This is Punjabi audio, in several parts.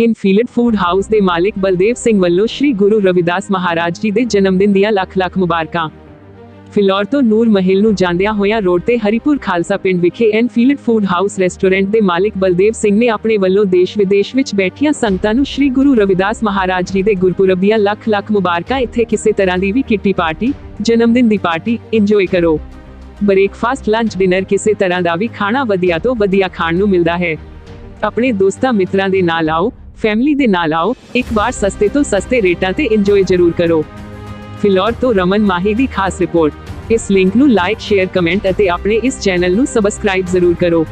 ਇਨਫੀਲਡ ਫੂਡ ਹਾਊਸ ਦੇ ਮਾਲਕ ਬਲਦੇਵ ਸਿੰਘ ਵੱਲੋਂ ਸ੍ਰੀ ਗੁਰੂ ਰਵਿਦਾਸ ਮਹਾਰਾਜ ਜੀ ਦੇ ਜਨਮ ਦਿਨ ਦੀਆਂ ਲੱਖ ਲੱਖ ਮੁਬਾਰਕਾਂ। ਫਿਲੌਰ ਤੋਂ ਨੂਰ ਮਹਿਲ ਨੂੰ ਜਾਂਦਿਆਂ ਹੋਇਆਂ ਰੋਡ ਤੇ ਹਰੀਪੁਰ ਖਾਲਸਾ ਪਿੰਡ ਵਿਖੇ ਇਨਫੀਲਡ ਫੂਡ ਹਾਊਸ ਰੈਸਟੋਰੈਂਟ ਦੇ ਮਾਲਕ ਬਲਦੇਵ ਸਿੰਘ ਨੇ ਆਪਣੇ ਵੱਲੋਂ ਦੇਸ਼ ਵਿਦੇਸ਼ ਵਿੱਚ ਬੈਠੀਆਂ ਸੰਗਤਾਂ ਨੂੰ ਸ੍ਰੀ ਗੁਰੂ ਰਵਿਦਾਸ ਮਹਾਰਾਜ ਜੀ ਦੇ ਗੁਰਪੁਰਬ ਦੀਆਂ ਲੱਖ ਲੱਖ ਮੁਬਾਰਕਾਂ, ਇੱਥੇ ਕਿਸੇ ਤਰ੍ਹਾਂ ਦੀ ਵੀ ਕਿੱਟੀ ਪਾਰਟੀ, ਜਨਮ ਦਿਨ ਦੀ ਪਾਰਟੀ ਇੰਜੋਏ ਕਰੋ। ਬ੍ਰੇਕਫਾਸਟ ਲੰਚ ਡਿਨਰ ਕਿਸੇ ਤਰ੍ਹਾਂ ਦਾ ਵੀ ਖਾਣਾ ਵਧੀਆ ਤੋਂ ਵਧੀਆ ਖਾਣ ਨੂੰ ਮਿਲਦਾ ਹੈ। ਆਪਣੇ ਦੋਸਤਾਂ ਮਿੱਤਰਾਂ ਦੇ ਨਾਲ ਆਓ। ਫੈਮਿਲੀ ਦੇ ਨਾਲ ਆਓ, ਇੱਕ ਵਾਰ ਸਸਤੇ ਤੋਂ ਸਸਤੇ ਰੇਟਾਂ ਤੇ ਇੰਜੋਏ ਜ਼ਰੂਰ ਕਰੋ। ਫਿਲੌਰ ਤੋਂ ਰਮਨ ਮਾਹੀ ਦੀ ਖਾਸ ਰਿਪੋਰਟ ਇਸ ਲਿੰਕ ਨੂੰ ਲਾਈਕ ਸ਼ੇਅਰ ਕਮੈਂਟ ਅਤੇ ਆਪਣੇ ਇਸ ਚੈਨਲ ਨੂੰ ਸਬਸਕ੍ਰਾਈਬ ਜ਼ਰੂਰ ਕਰੋ।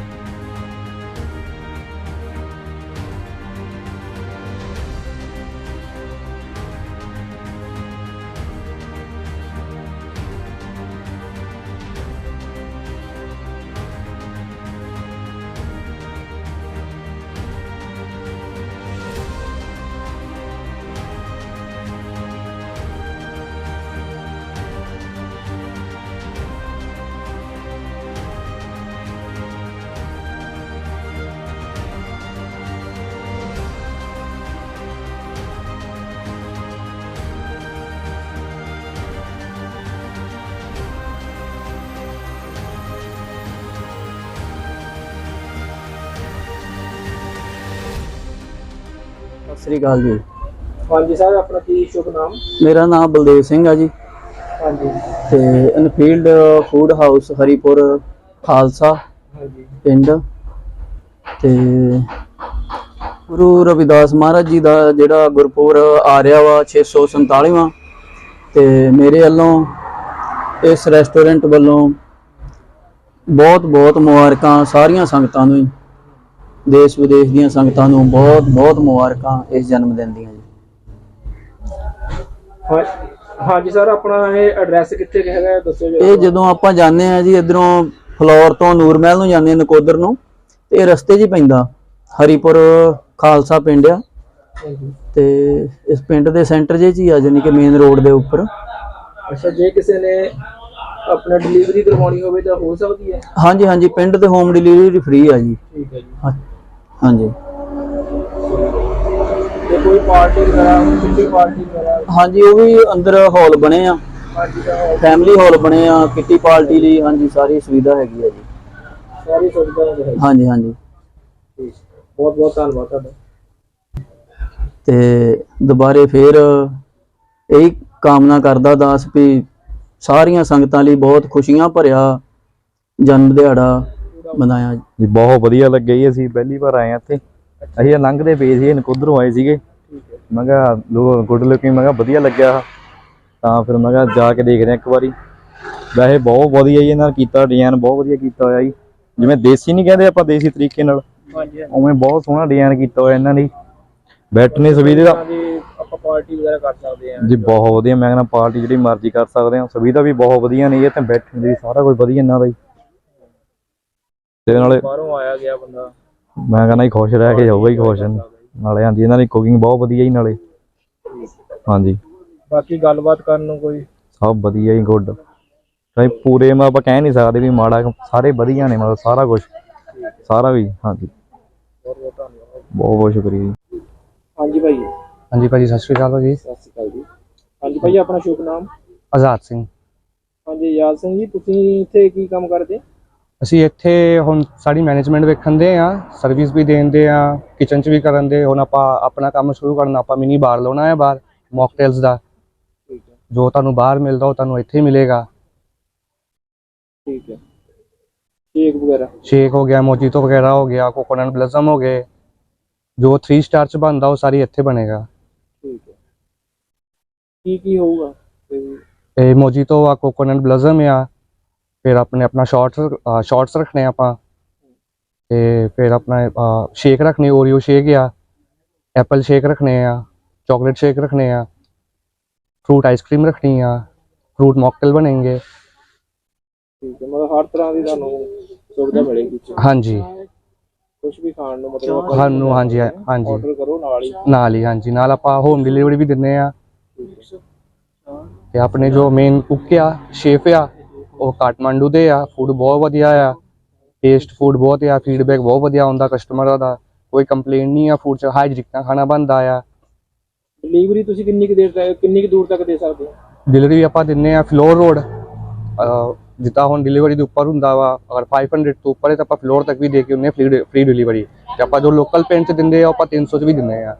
ਸਤਿ ਸ੍ਰੀ ਅਕਾਲ ਜੀ। ਹਾਂਜੀ ਸਰ ਆਪਣਾ ਕੀ ਸ਼ੁਭ ਨਾਮ? ਮੇਰਾ ਨਾਮ ਬਲਦੇਵ ਸਿੰਘ ਆ ਜੀ। ਹਾਂਜੀ। ਤੇ Infield food house Haripur Khalsa ਹਾਂਜੀ। ਪਿੰਡ। ਤੇ ਗੁਰੂ ਰਵਿਦਾਸ ਮਹਾਰਾਜ ਜੀ ਦਾ ਜਿਹੜਾ ਗੁਰਪੁਰਬ ਆ ਰਿਹਾ ਵਾ 647ਵਾਂ ਤੇ ਮੇਰੇ ਵੱਲੋਂ ਇਸ ਰੈਸਟੋਰੈਂਟ ਵੱਲੋਂ ਬਹੁਤ ਬਹੁਤ ਮੁਬਾਰਕਾਂ ਸਾਰੀਆਂ ਸੰਗਤਾਂ ਨੂੰ ਜੀ। ਦੇਸ਼ ਵਿਦੇਸ਼ ਦੀਆਂ ਸੰਗਤਾਂ ਨੂੰ ਬਹੁਤ ਬਹੁਤ ਮੁਬਾਰਕਾਂ ਇਸ ਜਨਮ ਦਿਨ ਦੀਆਂ ਜੀ। ਹਾਂਜੀ ਸਰ ਆਪਣਾ ਇਹ ਐਡਰੈਸ ਕਿੱਥੇ ਹੈਗਾ ਦੱਸੋ ਜੀ ਇਹ ਜਦੋਂ ਆਪਾਂ ਜਾਂਦੇ ਆ ਜੀ ਇਧਰੋਂ ਫਲੋਰ ਤੋਂ ਨੂਰਮਹਿਲ ਨੂੰ ਜਾਂਦੇ ਆ ਨਕੋਦਰ ਨੂੰ ਤੇ ਇਹ ਰਸਤੇ 'ਚ ਹੀ ਪੈਂਦਾ ਹਰੀਪੁਰ ਖਾਲਸਾ ਪਿੰਡ ਆ। ਤੇ ਇਸ ਪਿੰਡ ਦੇ ਸੈਂਟਰ 'ਚ ਹੀ ਆ ਜਾਨੀ ਕਿ ਮੇਨ ਰੋਡ ਦੇ ਉੱਪਰ। ਅੱਛਾ ਜੇ ਕਿਸੇ ਨੇ ਆਪਣਾ ਡਿਲੀਵਰੀ ਕਰਵਾਉਣੀ ਹੋਵੇ ਤਾਂ ਹੋ ਸਕਦੀ ਹੈ। ਹਾਂਜੀ ਹਾਂਜੀ ਪਿੰਡ ਤੇ ਹੋਮ ਡਿਲੀਵਰੀ ਫ੍ਰੀ ਆ ਜੀ। ਠੀਕ ਹੈ ਜੀ। ਹਾਂਜੀ। ਜੇ ਕੋਈ ਪਾਰਟੀ ਵਗੈਰਾ ਕਿੱਟੀ ਪਾਰਟੀ ਵਗੈਰਾ? ਹਾਂਜੀ ਉਹ ਵੀ ਅੰਦਰ ਹਾਲ ਬਣੇ ਆ। ਤਾਂ ਫੈਮਿਲੀ ਹਾਲ ਬਣੇ ਆ ਕਿੱਟੀ ਪਾਰਟੀ ਲਈ ਹਾਂਜੀ ਸਾਰੀ ਸੁਵਿਧਾ ਹੈਗੀ ਆ ਜੀ। ਸਾਰੀ ਸੁਵਿਧਾ ਹੈ। ਹਾਂਜੀ ਹਾਂਜੀ। ਠੀਕ। ਬਹੁਤ ਬਹੁਤ ਧੰਨਵਾਦ ਤੁਹਾਡਾ। ਤੇ ਦੁਬਾਰੇ ਫੇਰ ਇਹੀ ਕਾਮਨਾ ਕਰਦਾ ਦਾਸ ਵੀ ਸਾਰੀਆਂ ਸੰਗਤਾਂ ਲਈ ਬਹੁਤ ਖੁਸ਼ੀਆਂ ਭਰਿਆ ਜਨਮ ਦਿਹਾੜਾ ਮਨਾਇਆ ਜੀ। ਬਹੁਤ ਵਧੀਆ ਲੱਗਿਆ ਜੀ ਅਸੀਂ ਪਹਿਲੀ ਵਾਰ ਆਏ ਹਾਂ ਇੱਥੇ। ਅਸੀਂ ਤਾਂ ਲੰਘਦੇ ਪਏ ਸੀ ਨਕੋਦਰੋਂ ਆਏ ਸੀਗੇ। ਮੈਂ ਕਿਹਾ ਲੋ ਗੁੱਡ ਲੁਕਿੰਗ ਮੈਂ ਕਿਹਾ ਵਧੀਆ ਲੱਗਿਆ ਤਾਂ ਫਿਰ ਮੈਂ ਕਿਹਾ ਜਾ ਕੇ ਦੇਖਦੇ ਹਾਂ ਇੱਕ ਵਾਰੀ। ਵੈਸੇ ਬਹੁਤ ਵਧੀਆ ਜੀ ਇਹਨਾਂ ਨੇ ਕੀਤਾ ਡਿਜ਼ਾਈਨ ਬਹੁਤ ਵਧੀਆ ਕੀਤਾ ਹੋਇਆ ਜੀ। ਜਿਵੇਂ ਦੇਸੀ ਨਹੀਂ ਕਹਿੰਦੇ ਆਪਾਂ ਦੇਸੀ ਤਰੀਕੇ ਨਾਲ। ਹਾਂਜੀ ਉਵੇਂ ਬਹੁਤ ਸੋਹਣਾ ਡਿਜ਼ਾਈਨ ਕੀਤਾ ਹੋਇਆ ਇਹਨਾਂ ਨੇ। ਬੈਠਣੇ ਸੁਵਿਧਾ ਹਾਂਜੀ ਆਪਾਂ ਪਾਰਟੀ ਵਗੈਰਾ ਕਰ ਸਕਦੇ ਹਾਂ। ਜੀ ਬਹੁਤ ਵਧੀਆ। ਮੈਂ ਕਹਿੰਦਾ ਪਾਰਟੀ ਜਿਹੜੀ ਮਰਜ਼ੀ ਕਰ ਸਕਦੇ ਹਾਂ। ਸੁਵਿਧਾ ਵੀ ਬਹੁਤ ਵਧੀਆ ਨੇ ਇਹ ਤੇ ਬੈਠਣ ਦੀ ਸਾਰਾ ਕੁਝ ਵਧੀਆ ਇਹਨਾਂ ਦਾ ਜੀ। ਤੇ ਨਾਲੇ ਬਾਹਰੋਂ ਆਇਆ ਗਿਆ ਬੰਦਾ। ਮੈਂ ਕਹਿੰਦਾ ਜੀ ਖੁਸ਼ ਰਹਿ ਕੇ ਜਾਊਗਾ ਹੀ ਖੁਸ਼। ਨਾਲੇ ਹਾਂਜੀ ਇਹਨਾਂ ਦੀ ਕੁਕਿੰਗ ਬਹੁਤ ਵਧੀਆ ਜੀ ਨਾਲੇ। ਹਾਂਜੀ। ਬਾਕੀ ਗੱਲਬਾਤ ਕਰਨ ਨੂੰ ਕੋਈ? ਸਭ ਵਧੀਆ ਹੀ ਗੁੱਡ ਭਾਈ ਪੂਰੇ ਮੈਂ ਆਪਾਂ ਕਹਿ ਨਹੀਂ ਸਕਦੇ ਵੀ ਮਾੜਾ ਸਾਰੇ ਵਧੀਆ ਨੇ ਮਤਲਬ ਸਾਰਾ ਕੁਝ ਸਾਰਾ ਵੀ ਹਾਂਜੀ। ਬਹੁਤ ਬਹੁਤ ਧੰਨਵਾਦ। ਬਹੁਤ ਬਹੁਤ ਸ਼ੁਕਰੀਆ ਜੀ। ਹਾਂਜੀ ਭਾਈ। ਹਾਂਜੀ ਭਾਜੀ ਸਤਿ ਸ਼੍ਰੀ ਅਕਾਲ ਭਾਜੀ। ਸਤਿ ਸ਼੍ਰੀ ਅਕਾਲ ਜੀ। ਹਾਂਜੀ ਭਾਈ ਆਪਣਾ ਸ਼ੁਭ ਨਾਮ? ਆਜ਼ਾਦ ਸਿੰਘ। ਹਾਂਜੀ ਯਾਦ ਸਿੰਘ ਜੀ ਤੁਸੀਂ ਇੱਥੇ ਕੀ ਕੰਮ ਕਰਦੇ? ਅਸੀਂ ਇੱਥੇ ਹੁਣ ਸਾਡੀ ਮੈਨੇਜਮੈਂਟ ਵੇਖਣ ਦੇ ਆ ਸਰਵਿਸ ਵੀ ਦੇਣ ਦੇ ਆ ਕਿਚਨ 'ਚ ਵੀ ਕਰਨ ਦੇ ਹੁਣ ਆਪਾਂ ਆਪਣਾ ਕੰਮ ਸ਼ੁਰੂ ਕਰਨਾ ਆਪਾਂ ਮਿਨੀ ਬਾਰ ਲਾਉਣਾ ਹੈ ਬਾਹਰ ਮੌਕਟੇਲਸ ਦਾ। ਜੋ ਤੁਹਾਨੂੰ ਬਾਹਰ ਮਿਲਦਾ ਉਹ ਤੁਹਾਨੂੰ ਇੱਥੇ ਮਿਲੇਗਾ। ਠੀਕ ਹੈ। ਕੇਕ ਵਗੈਰਾ? ਸ਼ੇਕ ਹੋ ਗਿਆ ਵਗੈਰਾ ਹੋ ਗਿਆ ਕੋਕੋਨਟ ਬਲਜ਼ਮ ਹੋ ਗਏ। ਜੋ 3 ਸਟਾਰ 'ਚ ਬਣਦਾ ਉਹ ਸਾਰੀ ਇੱਥੇ ਬਣੇਗਾ। ਠੀਕ ਹੈ। ਕੀ ਕੀ ਹੋਊਗਾ? ਇਹ ਮੋਜੀਟੋ ਆ ਕੋਕੋਨਟ ਬਲਜ਼ਮ ਆ ਫਿਰ ਆਪਣੇ ਆਪਣਾ ਸ਼ਾਰਟਸ ਸ਼ਾਰਟਸ ਰੱਖਣੇ ਆਪਾਂ ਤੇ ਫਿਰ ਆਪਣਾ ਸ਼ੇਕ ਰੱਖਣੇ ਓਰੀਓ ਸ਼ੇਕ ਆ ਐਪਲ ਸ਼ੇਕ ਰੱਖਣੇ ਆ ਚਾਕਲੇਟ ਸ਼ੇਕ ਰੱਖਣੇ ਆ ਫਰੂਟ ਆਈਸਕ੍ਰੀਮ ਰੱਖਣੀ ਆ ਫਰੂਟ ਮੌਕਟੇਲ ਬਣेंगे ਠੀਕ ਹੈ ਮਤਲਬ ਹਰ ਤਰ੍ਹਾਂ ਦੀ ਤੁਹਾਨੂੰ ਸੁਵਿਧਾ ਮਿਲੇਗੀ ਹਾਂਜੀ। ਕੁਝ ਵੀ ਖਾਣ ਨੂੰ ਮਤਲਬ ਸਾਨੂੰ ਹਾਂਜੀ ਹਾਂਜੀ। ਆਰਡਰ ਕਰੋ ਨਾਲ ਹੀ। ਨਾਲ ਹੀ ਹਾਂਜੀ ਨਾਲ ਆਪਾਂ ਹੋਮ ਡਿਲੀਵਰੀ ਵੀ ਦਿੰਨੇ ਆ। ਤੇ ਆਪਣੇ ਜੋ ਮੇਨ ਕੁੱਕ ਆ ਸ਼ੇਫ ਆ ਉਹ ਕਾਠਮੰਡੂ ਦੇ ਆ ਫੂਡ ਬਹੁਤ ਵਧੀਆ ਆ ਟੇਸਟ ਫੂਡ ਬਹੁਤ ਆ ਫੀਡਬੈਕ ਬਹੁਤ ਵਧੀਆ ਆਉਂਦਾ ਕਸਟਮਰਾਂ ਦਾ ਕੋਈ ਕੰਪਲੇਂਟ ਨਹੀਂ ਆ ਫੂਡ ਚ ਹਾਈਜੀਨਿਕ ਨਾਲ ਖਾਣਾ ਬਣਦਾ ਆ। ਡਿਲੀਵਰੀ ਤੁਸੀਂ ਕਿੰਨੀ ਕੁ ਦੇਰ ਤੱਕ ਕਿੰਨੀ ਕੁ ਦੂਰ ਤੱਕ ਦੇ ਸਕਦੇ ਹੋ? ਡਿਲੀਵਰੀ ਆਪਾਂ ਦਿੰਨੇ ਆ ਫਲੋਰ ਰੋਡ ਜਿੱਦਾਂ ਹੁਣ ਡਿਲੀਵਰੀ ਦੇ ਉੱਪਰ ਹੁੰਦਾ ਵਾ ਅਗਰ 500 ਤੋਂ ਉੱਪਰ ਹੈ ਤਾਂ ਆਪਾਂ ਫਲੋਰ ਤੱਕ ਵੀ ਦੇ ਕੇ ਉਹਨੇ ਫ੍ਰੀ ਡਿਲੀਵਰੀ ਤੇ ਆਪਾਂ ਜੋ ਲੋਕਲ ਪਿੰਡ ਚ ਦਿੰਦੇ ਆ ਆਪਾਂ 300 ਚ ਵੀ ਦਿੰਦੇ ਆ।